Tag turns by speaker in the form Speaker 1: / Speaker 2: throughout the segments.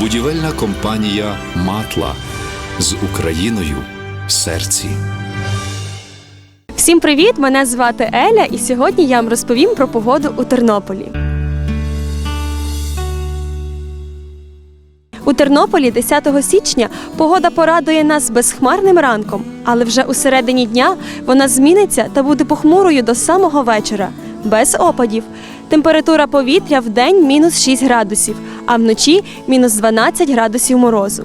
Speaker 1: Будівельна компанія Матла з Україною в серці.
Speaker 2: Всім привіт! Мене звати Еля, і сьогодні я вам розповім про погоду у Тернополі. У Тернополі 10 січня погода порадує нас безхмарним ранком, але вже у середині дня вона зміниться та буде похмурою до самого вечора, без опадів. Температура повітря в день мінус 6 градусів, а вночі мінус 12 градусів морозу.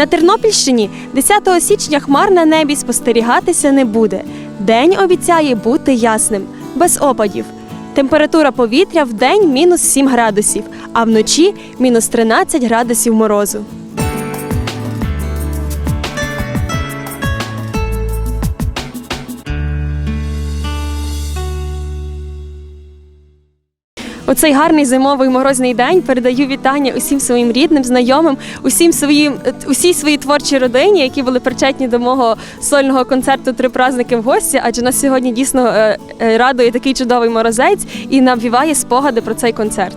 Speaker 2: На Тернопільщині 10 січня хмар на небі спостерігатися не буде. День обіцяє бути ясним, без опадів. Температура повітря в день мінус 7 градусів, а вночі мінус 13 градусів морозу. У цей гарний зимовий морозний день передаю вітання усім своїм рідним, знайомим, усім своїм усій своїй творчій родині, які були причетні до мого сольного концерту Три праздники в гості. Адже нас сьогодні дійсно е, е, радує такий чудовий морозець і навіває спогади про цей концерт.